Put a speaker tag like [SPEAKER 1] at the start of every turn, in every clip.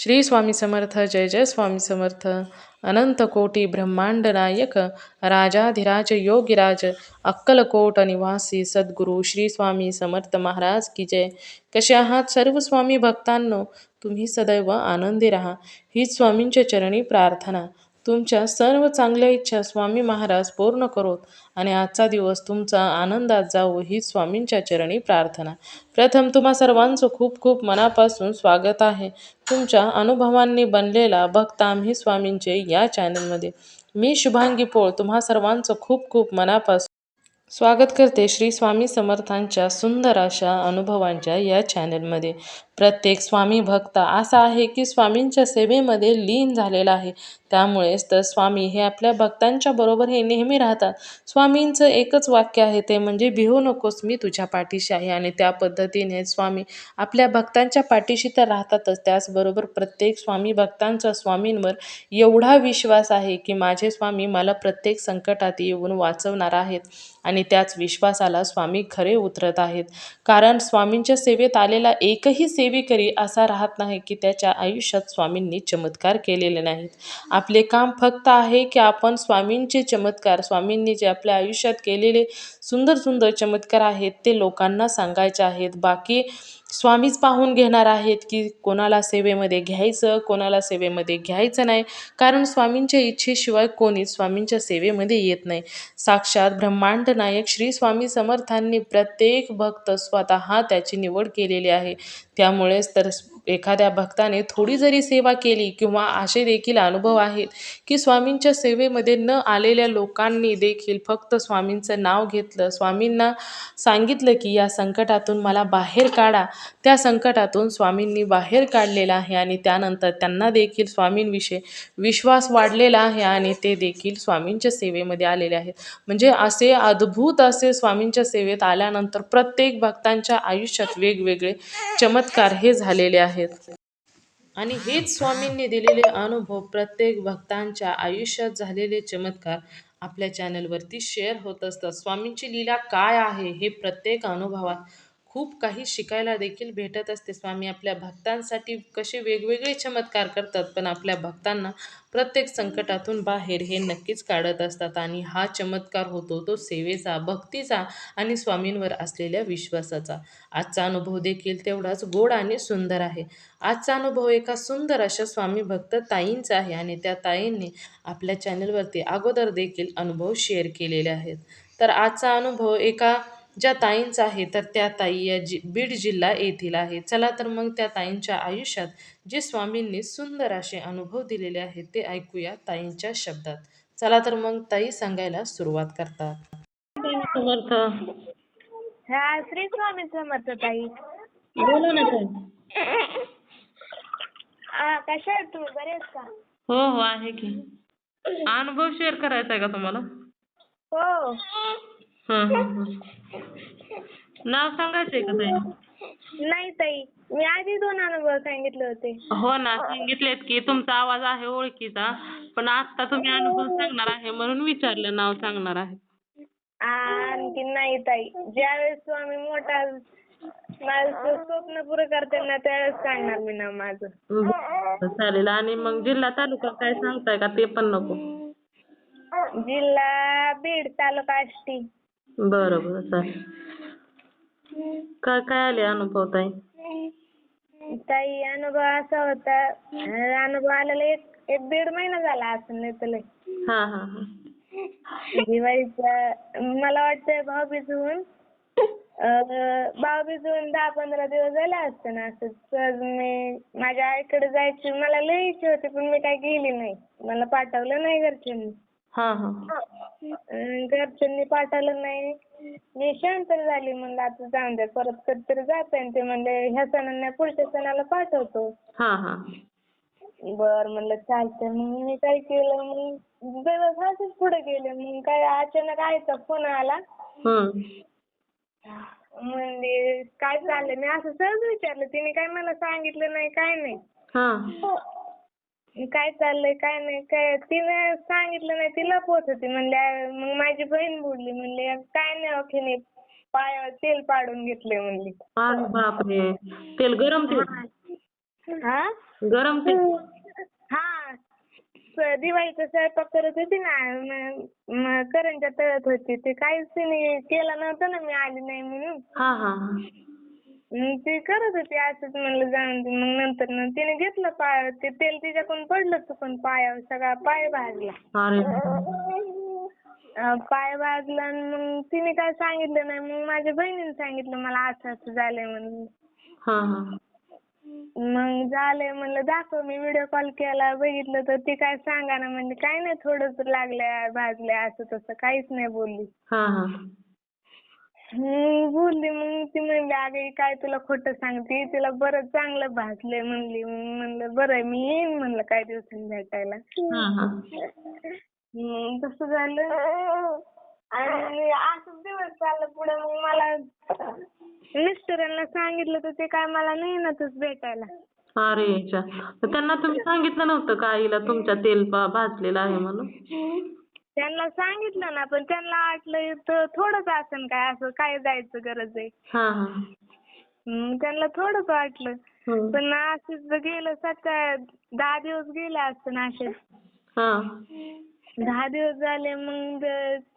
[SPEAKER 1] श्री स्वामी समर्थ जय जय स्वामी समर्थ अनंत कोटी ब्रह्मांड नायक राजाधिराज योगीराज अक्कलकोट निवासी सद्गुरू श्री स्वामी समर्थ महाराज की जय कसे आहात सर्व स्वामी भक्तांनो तुम्ही सदैव आनंदी राहा हीच स्वामींच्या चरणी प्रार्थना तुमच्या सर्व चांगल्या इच्छा स्वामी महाराज पूर्ण करोत आणि आजचा दिवस तुमचा आनंदात जावो ही स्वामींच्या चरणी प्रार्थना. प्रथम तुम्हा सर्वांचं खूप खूप मनापासून स्वागत आहे. तुमच्या अनुभवांनी बनलेला भक्त आम्ही स्वामींचे या चॅनलमध्ये. मी शुभांगी पोळ तुम्हा सर्वांचं खूप खूप मनापासून स्वागत करते श्री स्वामी समर्थांच्या सुंदर अशा अनुभवांच्या या चॅनलमध्ये. प्रत्येक स्वामी भक्त असा आहे की स्वामींच्या सेवेमध्ये लीन झालेला आहे. त्यामुळेच तर स्वामी हे आपल्या भक्तांच्या बरोबर हे नेहमी राहतात. स्वामींचं एकच वाक्य आहे ते म्हणजे भिवू नकोस मी तुझ्या पाठीशी आहे. आणि त्या पद्धतीने स्वामी आपल्या भक्तांच्या पाठीशी तर राहतातच. त्याचबरोबर प्रत्येक स्वामी भक्तांचा स्वामींवर एवढा विश्वास आहे की माझे स्वामी मला प्रत्येक संकटात येऊन वाचवणार आहेत. आणि त्याच विश्वासाला स्वामी खरे उतरत आहेत. कारण स्वामींच्या सेवेत आलेला एकही सेवेकरी असा राहत नाही की त्याच्या आयुष्यात स्वामींनी चमत्कार केलेले नाहीत. आपले काम फक्त आहे की आपण स्वामींचे चमत्कार स्वामींनी जे आपल्या आयुष्यात केलेले सुंदर सुंदर चमत्कार आहेत ते लोकांना सांगायचे आहेत. बाकी स्वामीच पाहून घेणार आहेत की कोणाला सेवेमध्ये घ्यायचं कोणाला सेवेमध्ये घ्यायचं नाही. कारण स्वामींच्या इच्छेशिवाय कोणीच स्वामींच्या सेवेमध्ये येत नाही. साक्षात ब्रह्मांड नायक श्री स्वामी समर्थांनी प्रत्येक भक्त स्वतः त्याची निवड केलेली आहे. त्यामुळेच तर एखाद्या भक्ताने थोडी जरी सेवा केली किंवा असे देखील अनुभव आहेत की स्वामींच्या सेवेमध्ये न आलेल्या लोकांनी देखील फक्त स्वामींचं नाव घेतलं. स्वामींना सांगितलं की या संकटातून मला बाहेर काढा. त्या संकटातून स्वामींनी बाहेर काढलेलं आहे आणि त्यानंतर त्यांना देखील स्वामींविषयी विश्वास वाढलेला आहे आणि ते देखील स्वामींच्या सेवेमध्ये आलेले आहेत. म्हणजे असे अद्भुत असे स्वामींच्या सेवेत आल्यानंतर प्रत्येक भक्तांच्या आयुष्यात वेगवेगळे चमत्कार हे झालेले आहेत. आणि हेच स्वामींनी दिलेले अनुभव प्रत्येक भक्तांच्या आयुष्यात झालेले चमत्कार आपल्या चॅनलवरती शेअर होत असतात. स्वामींची लीला काय आहे हे प्रत्येक अनुभवात खूप काही शिकायला देखील भेटत असते. स्वामी आपल्या भक्तांसाठी कसे वेगवेगळे चमत्कार करतात पण आपल्या भक्तांना प्रत्येक संकटातून बाहेर हे नक्कीच काढत असतात. आणि हा चमत्कार होतो तो सेवेचा भक्तीचा आणि स्वामींवर असलेल्या विश्वासाचा. आजचा अनुभव देखील तेवढाच गोड आणि सुंदर आहे. आजचा अनुभव एका सुंदर अशा स्वामी भक्त ताईंचा आहे आणि त्या ताईंनी आपल्या चॅनलवरती अगोदर देखील अनुभव शेअर केलेले आहेत. तर आजचा अनुभव एका ज्या ताईंचा आहे तर त्या ताई या जि बीड जिल्हा येथील आहे चला तर मग त्या ताईंच्या आयुष्यात जे स्वामींनी सुंदर असे अनुभव दिलेले आहेत ते ऐकूया ताईंच्या शब्दात. चला तर मग ताई सांगायला सुरुवात करतात. समर्थ.
[SPEAKER 2] हा श्री स्वामी समर्थ ताई.
[SPEAKER 1] बोला ना ताई.
[SPEAKER 2] आ, कशा आहेत तुम्ही? बरे का?
[SPEAKER 1] हो हो आहे की. अनुभव शेअर करायचा आहे का तुम्हाला?
[SPEAKER 2] हो.
[SPEAKER 1] हं, हं, हं. नाव सांगायचंय का ताई?
[SPEAKER 2] नाही ताई मी आधी दोन अनुभव सांगितले होते.
[SPEAKER 1] हो ना सांगितलेत की तुमचा आवाज आहे ओळखीचा पण आता तुम्ही अनुभव सांगणार आहे म्हणून विचारलं नाव सांगणार आहे.
[SPEAKER 2] आणखी नाही ताई ज्यावेळेस स्वामी मोठा माझं स्वप्न पुरं करते ना त्यावेळेस सांगणार मी नाव माझं.
[SPEAKER 1] बरं, चालेल. आणि मग जिल्हा तालुका काय सांगताय का ते पण नको.
[SPEAKER 2] जिल्हा बीड तालुका आष्टी.
[SPEAKER 1] बरं बरं चालेल काय काय आले अनुभव ताई?
[SPEAKER 2] ताई अनुभव असा होता अं, अनुभव आलेला एक एक दीड महिना झाला असं नाही तर लय.
[SPEAKER 1] हा हा हा.
[SPEAKER 2] दिवाळीच्या मला वाटतंय भाऊबीज होऊन अं, भाऊबीज होऊन दहा पंधरा दिवस झाले असते ना असं. सहज मी माझ्या आईकडे जायची मला लई इच्छा होती पण मी काय गेली नाही. मला पाठवलं नाही घरच्यांनी.
[SPEAKER 1] हा. हा.
[SPEAKER 2] अं, घरच्यांनी पाठवलं नाही. मी शांत झाली म्हणलं आता जाऊन दे परत कधीतरी जाते ते म्हणले ह्या सणाला नाही पुढच्या सणाला पाठवतो.
[SPEAKER 1] हा हा.
[SPEAKER 2] बर म्हणलं चालतंय. मग मी काय केलं मग दिवस असेच पुढे गेले मग काय अचानक आईचा फोन आला.
[SPEAKER 1] हम्म
[SPEAKER 2] म्हणजे काय चाललंय? मी असं सहज विचारलं तिने काय मला सांगितलं नाही काय नाही.
[SPEAKER 1] हा.
[SPEAKER 2] काय चाललंय काय नाही काय तिने सांगितलं नाही ती लपवत होती. म्हणले मग माझी बहीण बोलली म्हणली काय नाही अखेने पायावर तेल पाडून घेतलंय म्हणली.
[SPEAKER 1] अरे बापरे तेल गरम तेल?
[SPEAKER 2] हा?
[SPEAKER 3] गरम ते
[SPEAKER 2] हा. दिवाळीचा स्वयंपाक करत होती ना करंज्या तळत होती. ते काहीच तिने केलं नव्हतं ना मी आली नाही म्हणून.
[SPEAKER 3] हा हा हा.
[SPEAKER 2] मग ती करत होती असंच म्हणलं जाऊन दे मग नंतर न तिने घेतलं पाय ते तेल तिच्याकडून पडलं चुकून पायावर सगळा पाय भाजला.
[SPEAKER 3] अरे
[SPEAKER 2] अं, पाय भाजला आणि मग तिने काय सांगितलं नाही मग माझ्या बहिणीने सांगितलं मला असं असं झालंय म्हणून.
[SPEAKER 3] हा हा.
[SPEAKER 2] मग झालंय म्हणलं दाखव मी व्हिडिओ कॉल केला बघितलं तर ती काय सांगा ना म्हणजे काय नाही थोडंच लागलंय भाजलंय असं तसं काहीच नाही बोलली.
[SPEAKER 3] हा हा.
[SPEAKER 2] हम्म, बोलली मग ती म्हणली अगं ही काय तुला खोटं सांगते? तिला बरं चांगलं भाजलंय म्हणली. मग म्हणलं बरं आहे मी येईन म्हणलं काही दिवसांनी भेटायला.
[SPEAKER 3] हा हा.
[SPEAKER 2] हम्म, तसं झालं. आणि असंच दिवस चाललं पुढे. मग मला मिस्टरांना सांगितलं तर ते काय मला नाही ना तस भेटायला.
[SPEAKER 3] अरे. तर त्यांना तुम्ही सांगितलं नव्हतं का आईला तुमच्या तेल भा- भाजलेलं आहे म्हणून?
[SPEAKER 2] त्यांना सांगितलं ना पण त्यांना वाटलं इथं थोडंच असेल काय असं काय जायचं गरज आहे.
[SPEAKER 3] हा हा.
[SPEAKER 2] हम्म, त्यांना थोडंच वाटलं.
[SPEAKER 3] हम्म.
[SPEAKER 2] पण असंच गेलं सकाळ दहा दिवस गेले असते ना असे
[SPEAKER 3] हा.
[SPEAKER 2] दहा दिवस झाले मग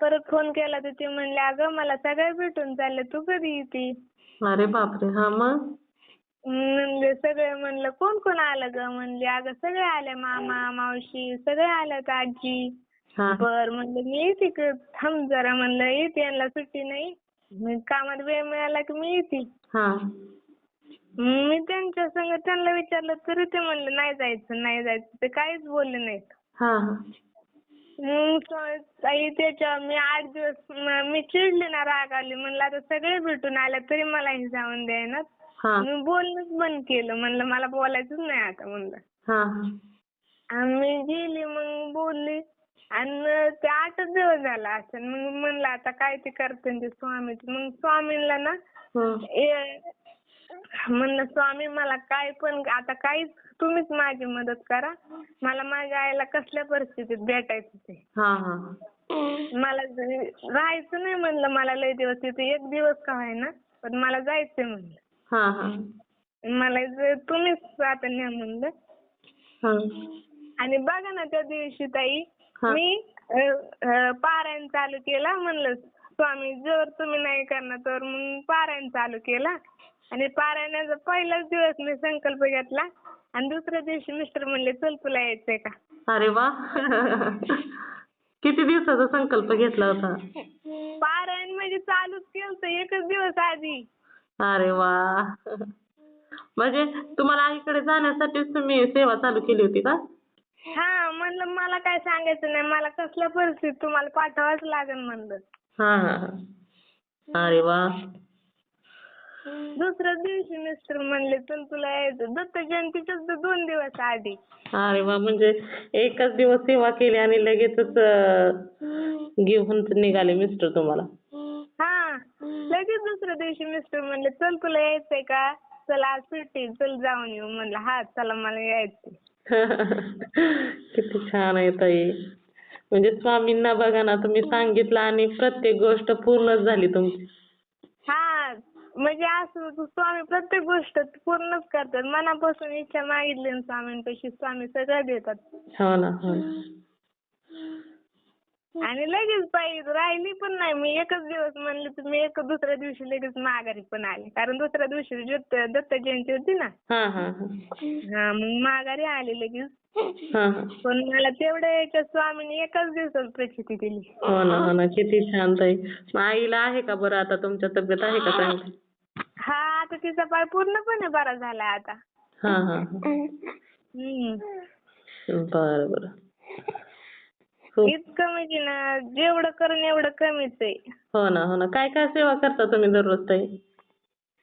[SPEAKER 2] परत फोन केला तर ते म्हणले अगं मला सगळे भेटून चालले तू कधी येते?
[SPEAKER 3] अरे बापरे हा मग?
[SPEAKER 2] म्हणले सगळे म्हणलं कोण कोण आलं ग? म्हणले अगं सगळे आले मामा मावशी सगळे आल्यात आजी.
[SPEAKER 3] हा
[SPEAKER 2] बर म्हणलं मी येते क- थांब जरा म्हणलं. येते यांना सुट्टी नाही. मग कामात वेळ मिळाला की मी येते.
[SPEAKER 3] हा.
[SPEAKER 2] मी त्यांच्या संग त्यांना विचारलं तरी ते म्हणलं नाही जायचं नाही जायचं. ते काहीच बोलले नाहीत. मग ताई त्याच्या मी आठ दिवस म- चिडले ना राग आली म्हणलं आता सगळे भेटून आले तरी मला हे जाऊन द्यायना
[SPEAKER 3] हा.
[SPEAKER 2] मी बोलणंच बंद केलं. म्हणलं मला बोलायचंच नाही आता म्हणलं.
[SPEAKER 3] हा.
[SPEAKER 2] मी गेली मग बोलली. आणि ते आठच दिवस झाला असं मग म्हणलं आता काय ते करते ते स्वामीच. मग स्वामींना ना. ए- म्हणलं स्वामी मला काय पण आता काहीच तुम्हीच माझी मदत करा. मला माझ्या आईला कसल्या परिस्थितीत भेटायचं ते?
[SPEAKER 3] हा हा
[SPEAKER 2] मला राहायचं नाही म्हणलं मला लय दिवस तिथे एक दिवस का ना पण मला जायचंय म्हणलं.
[SPEAKER 3] हा हा.
[SPEAKER 2] मला तुम्हीच आता न्या म्हणलं.
[SPEAKER 3] हा.
[SPEAKER 2] आणि बघा ना त्या दिवशी ताई. मी पारायण चालू केला म्हणलं स्वामी जर तुम्ही नाही करणार तर मग पारायण चालू केला. आणि पारायणाचा पहिलाच दिवस मी संकल्प घेतला. आणि दुसऱ्या दिवशी मिस्टर म्हणले चल तुला यायचंय का?
[SPEAKER 3] अरे वा. किती दिवसाचा संकल्प घेतला होता?
[SPEAKER 2] पारायण म्हणजे चालूच केलं एकच दिवस आधी.
[SPEAKER 3] अरे वा. म्हणजे तुम्हाला आईकडे जाण्यासाठीच तुम्ही सेवा चालू केली होती का?
[SPEAKER 2] हा म्हणलं मला काय सांगायचं नाही. मला कसल्या परिस्थितीत तुम्हाला पाठवावंच लागेल म्हणलं.
[SPEAKER 3] हा हा हा. अरे वा.
[SPEAKER 2] दुसऱ्या दिवशी मिस्टर म्हणले चल तुला यायचं. दत्त जयंतीच्याच दोन दिवस आधी.
[SPEAKER 3] अरे वा म्हणजे एकच दिवस सेवा केली आणि लगेचच अं, घेऊन निघाले मिस्टर तुम्हाला.
[SPEAKER 2] हा. लगेच दुसऱ्या दिवशी मिस्टर म्हणले चल तुला यायचंय का? चल आज सुट्टी चल जाऊन येऊ. म्हणलं हा चला मला यायचंय.
[SPEAKER 3] किती छान आहे ताई. म्हणजे स्वामींना बघा ना तुम्ही सांगितलं आणि प्रत्येक गोष्ट पूर्णच झाली तुमची.
[SPEAKER 2] हा म्हणजे असं स्वामी प्रत्येक गोष्ट पूर्णच करतात. मनापासून इच्छा मागितली ना स्वामींपाशी स्वामी सगळं देतात.
[SPEAKER 3] हो ना हो.
[SPEAKER 2] आणि लगेच पाहिजे राहिली पण नाही. मी एकच दिवस म्हणले तर मी एक दुसऱ्या दिवशी लगेच माघारी पण आले. कारण दुसऱ्या दिवशी दत्त दत्त जयंती होती ना.
[SPEAKER 3] हा हा हा.
[SPEAKER 2] हा मग माघारी आले लगेच. पण मला तेवढ्या याच्या स्वामीने एकाच दिवसात प्रचिती दिली.
[SPEAKER 3] हो ना हो ना. किती छान ताई. मग आईला आहे का बरं आता? तुमच्या तब्येत आहे का चांगली?
[SPEAKER 2] हा आता तिचा पाय पूर्णपणे बरा झालाय आता.
[SPEAKER 3] हा हा हा.
[SPEAKER 2] हम्म.
[SPEAKER 3] बरं बरं.
[SPEAKER 2] इतकं म्हणजे ना जेवढं करून एवढं कमीच आहे.
[SPEAKER 3] हो ना हो ना. काय काय सेवा करता तुम्ही दररोज ताई?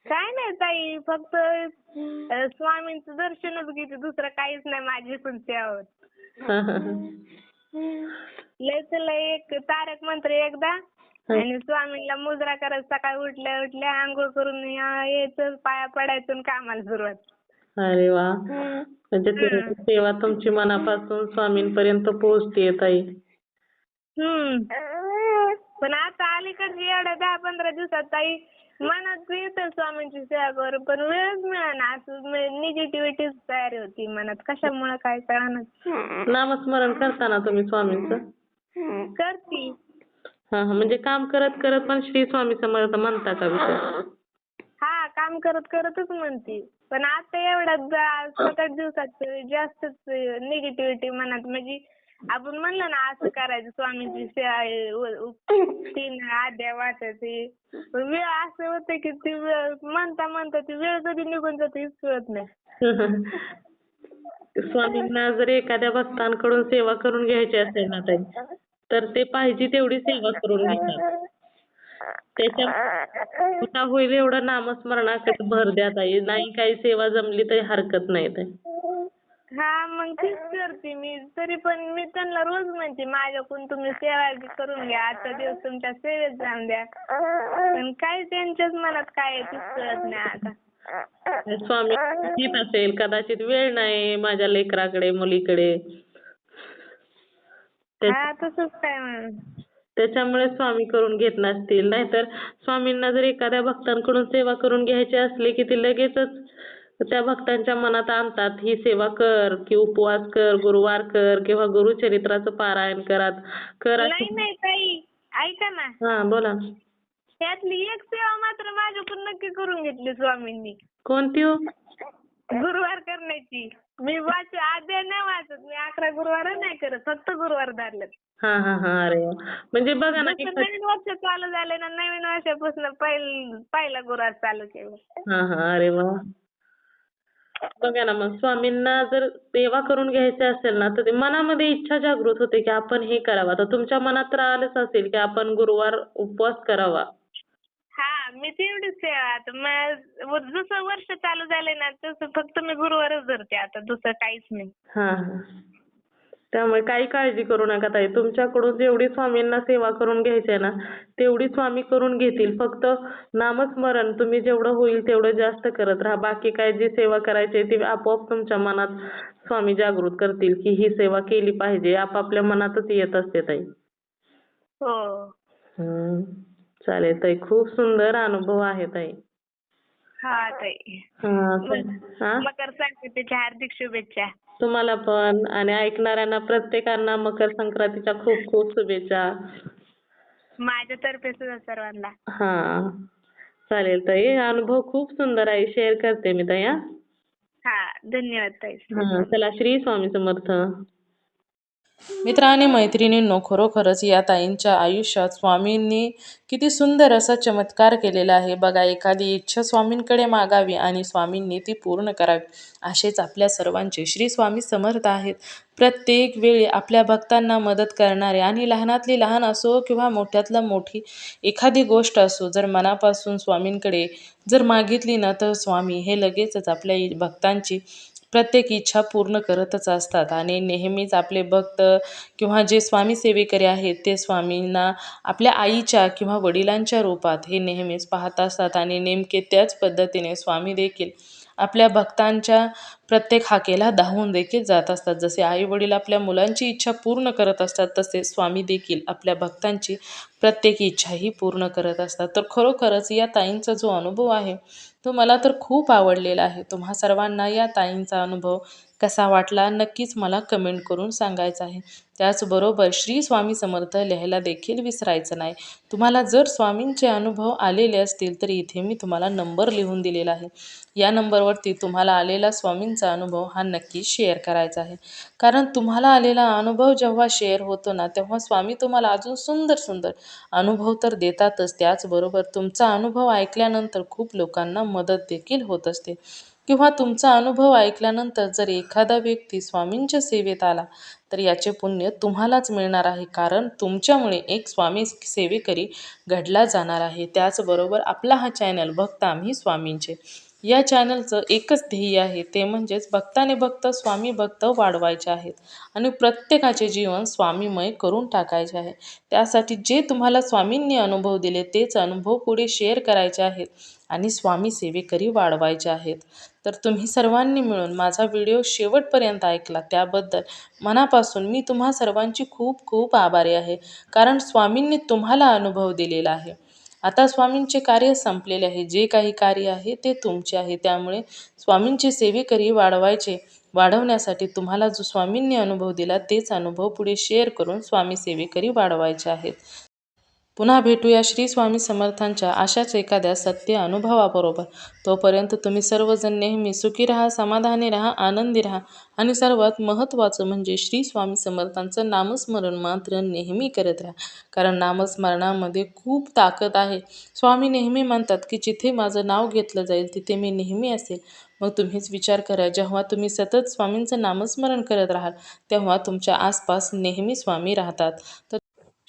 [SPEAKER 2] काय नाही ताई. फक्त अं, स्वामींचं दर्शनच घेते. दुसरं काहीच नाही माझी पण सेवा.
[SPEAKER 3] हा हा हा.
[SPEAKER 2] लय तर लय एक तारक मंत्र एकदा. आणि स्वामींना मुजरा करत सकाळी उठल्या उठल्या आंघोळ करून या- यायचं पाया पडायचं आणि कामाला सुरुवात.
[SPEAKER 3] अरे वा. म्हणजे तुमची सेवा तुमची मनापासून स्वामींपर्यंत पोहोचते ताई.
[SPEAKER 2] हम्म. पण आता अलीकडे एवढ्या दहा पंधरा दिवसात ताई मनात येतं स्वामींची सेवा करू पण वेळच मिळेना. असं निगेटिव्हिटीच तयारी होती मनात. कशामुळे काय कळणार
[SPEAKER 3] नामस्मरण करता ना तुम्ही स्वामींचं?
[SPEAKER 2] करती.
[SPEAKER 3] हा हा. म्हणजे काम करत करत पण श्री स्वामी समर्थ म्हणता का विषय
[SPEAKER 2] हा काम करत करतच म्हणते. पण आता एवढ्या सात आठ दिवसात जास्तच निगेटिव्हिटी मनात म्हणजे आपण म्हणलं ना असं करायचं स्वामींची सेवा आहे, उ- उ- तीन आद्या वाचायचे. पण वेळ असं होतं की ती वेळ म्हणता म्हणता ती वेळ कधी निघून जाते हेच कळत नाही.
[SPEAKER 3] स्वामींना जर एखाद्या भक्तांकडून सेवा करून घ्यायची असेल ना ताई तर ते पाहिजे तेवढी सेवा करून घेतात. त्याच्या होईल एवढं नामस्मरणाकडे भर द्या ताई. नाही काही सेवा जमली तरी हरकत नाही ताई.
[SPEAKER 2] हा मग तीच करते मी. तरी पण मी त्यांना रोज म्हणते माझ्याकडून तुम्ही सेवा बी करून घ्या. आजचा दिवस तुमच्या सेवेत जाऊन द्या. पण काय त्यांच्याच मनात काय आहे तेच कळत नाही आता.
[SPEAKER 3] स्वामी येत असेल. कदाचित वेळ नाही माझ्या लेकराकडे मुलीकडे.
[SPEAKER 2] हा तसंच काय म्हणून.
[SPEAKER 3] त्याच्यामुळे स्वामी करून घेत नसतील. नाहीतर स्वामींना जर एखाद्या भक्तांकडून सेवा करून घ्यायची असली की ते लगेचच त्या भक्तांच्या मनात आणतात ही सेवा कर की उपवास कर गुरुवार कर किंवा गुरुचरित्राचं पारायण करा कर
[SPEAKER 2] नाही नाही ताई ऐका ना.
[SPEAKER 3] हा बोला.
[SPEAKER 2] त्यातली एक सेवा मात्र माझ्याकडून नक्की करून घेतली स्वामींनी.
[SPEAKER 3] कोणती हो?
[SPEAKER 2] गुरुवार करण्याची. मी वाच आद्या नाही वाचत. मी अकरा गुरुवार नाही करत फक्त गुरुवार धरलेत.
[SPEAKER 3] हा हा हा अरे वा. म्हणजे बघा ना
[SPEAKER 2] जसं नवीन वर्ष चालू झालं ना नवीन वर्षापासून पहिल पहिला गुरुवार चालू केलं.
[SPEAKER 3] हा हा अरे वा. बघा ना मग स्वामींना जर सेवा करून घ्यायची असेल ना तर ते मनामध्ये इच्छा जागृत होते की आपण हे करावं. आता तुमच्या मनात तर आलंच असेल की आपण गुरुवार उपवास करावा.
[SPEAKER 2] मी तेवढीच सेवा आता. मग जसं वर्ष चालू झालंय ना तसं फक्त मी गुरुवारच धरते आता दुसरं काहीच नाही.
[SPEAKER 3] हा हा. त्यामुळे काही काळजी करू नका ताई. तुमच्याकडून जेवढी स्वामींना सेवा करून घ्यायची आहे ना तेवढी स्वामी करून घेतील. फक्त नामस्मरण तुम्ही जेवढं होईल तेवढं जास्त करत राहा. बाकी काय जी सेवा करायची आहे ती आपोआप तुमच्या मनात स्वामी जागृत करतील की ही सेवा केली पाहिजे. आपापल्या मनातच येत असते ताई.
[SPEAKER 2] हो.
[SPEAKER 3] हम्म. चालेल ताई खूप सुंदर अनुभव आहे ताई.
[SPEAKER 2] हा ताई.
[SPEAKER 3] हा
[SPEAKER 2] मकर संक्रांतीच्या हार्दिक शुभेच्छा.
[SPEAKER 3] तुम्हाला पण आणि ऐकणाऱ्यांना प्रत्येकांना मकर संक्रांतीच्या खूप खूप शुभेच्छा.
[SPEAKER 2] माझ्यातर्फे सुद्धा सर्वांना.
[SPEAKER 3] हा चालेल ताई. अनुभव खूप सुंदर आहे. शेअर करते मी ताई हा?
[SPEAKER 2] हा धन्यवाद ताई.
[SPEAKER 3] हा चला श्री स्वामी समर्थ.
[SPEAKER 1] मित्र आणि मैत्रिणींनो खरोखरच या ताईंच्या आयुष्यात स्वामींनी किती सुंदर असा चमत्कार केलेला आहे. बघा एखादी इच्छा स्वामींकडे मागावी आणि स्वामींनी ती पूर्ण करावी असेच आपल्या सर्वांचे श्री स्वामी समर्थ आहेत. प्रत्येक वेळी आपल्या भक्तांना मदत करणारे आणि लहानातली लहान असो किंवा मोठ्यातला मोठी एखादी गोष्ट असो जर मनापासून स्वामींकडे जर मागितली ना तर स्वामी हे लगेचच आपल्या भक्तांची प्रत्येक इच्छा पूर्ण करतच असतात. आणि नेहमीच आपले भक्त किंवा जे स्वामी सेवेकरी आहेत ते स्वामींना आपल्या आईच्या किंवा वडिलांच्या रूपात हे नेहमीच पाहत असतात. आणि नेमके त्याच पद्धतीने स्वामी देखील आपल्या भक्तांच्या प्रत्येक हाकेला धावून देखील जात असतात. जसे आई वडील आपल्या मुलांची इच्छा पूर्ण करत असतात तसे स्वामी देखील आपल्या भक्तांची प्रत्येक इच्छाही पूर्ण करत असतात. तर खरोखरच या ताईंचा जो अनुभव आहे तो मला तर खूप आवडलेला आहे. तुम्हा सर्वांना या ताईंचा अनुभव कसा वाटला नक्कीच मला कमेंट करून सांगायचं आहे. त्याचबरोबर श्री स्वामी समर्थ लिहायला देखील विसरायचं नाही. तुम्हाला जर स्वामींचे अनुभव आलेले असतील तर इथे मी तुम्हाला नंबर लिहून दिलेला आहे. या नंबरवरती तुम्हाला आलेला स्वामींचा अनुभव हा नक्की शेअर करायचा आहे. कारण तुम्हाला आलेला अनुभव जेव्हा शेअर होतो ना तेव्हा स्वामी तुम्हाला अजून सुंदर सुंदर अनुभव तर देतातच. त्याचबरोबर तुमचा अनुभव ऐकल्यानंतर खूप लोकांना मदत देखील होत असते. किंवा तुमचा अनुभव ऐकल्यानंतर जर एखादा व्यक्ती स्वामींच्या सेवेत आला तर याचे पुण्य तुम्हालाच मिळणार आहे. कारण तुमच्यामुळे एक स्वामी सेवेकरी घडला जाणार आहे. त्याचबरोबर आपला हा चॅनल भक्त आम्ही स्वामींचे. या चॅनलचं एकच ध्येय आहे ते म्हणजेच भक्ताने भक्त स्वामी भक्त वाढवायचे आहेत. आणि प्रत्येकाचे जीवन स्वामीमय करून टाकायचे आहे. त्यासाठी जे तुम्हाला स्वामींनी अनुभव दिले तेच अनुभव पुढे शेअर करायचे आहेत आणि स्वामी सेवेकरी वाढवायचे आहेत. तर तुम्ही सर्वांनी मिळून माझा व्हिडिओ शेवटपर्यंत ऐकला. त्याबद्दल मनापासून मी तुम्हा सर्वांची खूप खूप आभारी आहे. कारण स्वामींनी तुम्हाला अनुभव दिलेला आहे. आता स्वामींचे कार्य संपलेले आहे. जे काही कार्य आहे ते तुमचे आहे. त्यामुळे स्वामींचे सेवेकरी वाढवायचे वाढवण्यासाठी तुम्हाला जो स्वामींनी अनुभव दिला तेच अनुभव पुढे शेअर करून स्वामी सेवेकरी वाढवायचे आहेत. पुन्हा भेटूया श्री स्वामी समर्थांच्या अशाच एखाद्या सत्य अनुभवाबरोबर. तोपर्यंत तुम्ही सर्वजण नेहमी सुखी राहा समाधानी राहा आनंदी राहा आणि सर्वात महत्त्वाचं म्हणजे श्री स्वामी समर्थांचं नामस्मरण मात्र नेहमी करत राहा. कारण नामस्मरणामध्ये खूप ताकद आहे. स्वामी नेहमी म्हणतात की जिथे माझं नाव घेतलं जाईल तिथे मी नेहमी असेल. मग तुम्हीच विचार करा जेव्हा तुम्ही सतत स्वामींचं नामस्मरण करत राहाल तेव्हा तुमच्या आसपास नेहमी स्वामी राहतात. तर